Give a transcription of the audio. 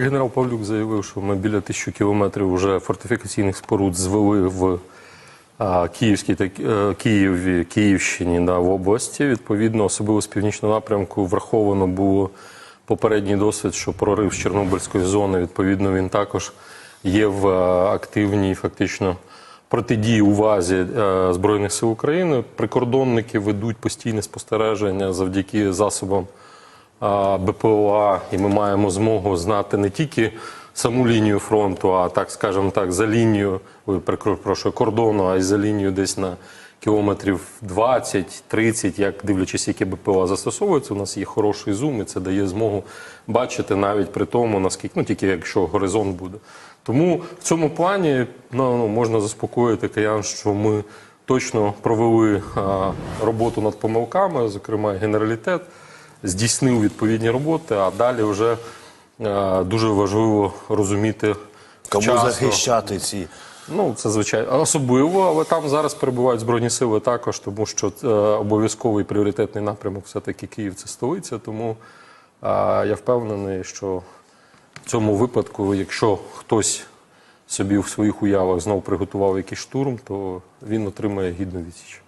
Генерал Павлюк заявив, що ми біля тисячі кілометрів вже фортифікаційних споруд звели в Київській та е, Києві, Київщині да, в області. Відповідно, особливо з північного напрямку враховано було попередній досвід, що прорив з Чорнобильської зони, відповідно, він також є в е, активній фактично протидії увазі е, Збройних сил України. Прикордонники ведуть постійне спостереження завдяки засобам БПЛА, і ми маємо змогу знати не тільки саму лінію фронту, а так скажемо так, за лінію, ой, перепрошую, кордону, а й за лінію десь на кілометрів 20-30, як дивлячись, які БПЛА застосовуються. У нас є хороший зум, і це дає змогу бачити навіть при тому, наскільки ну тільки якщо горизонт буде. Тому в цьому плані ну, ну, можна заспокоїти киян, що ми точно провели а, роботу над помилками, зокрема генералітет здійснив відповідні роботи, а далі вже е, дуже важливо розуміти Кому вчасно. захищати ці? Ну, це звичайно особливо, але там зараз перебувають збройні сили також, тому що е, обов'язковий пріоритетний напрямок все-таки Київ це столиця. Тому е, я впевнений, що в цьому випадку, якщо хтось собі в своїх уявах знов приготував якийсь штурм, то він отримає гідну відсіч.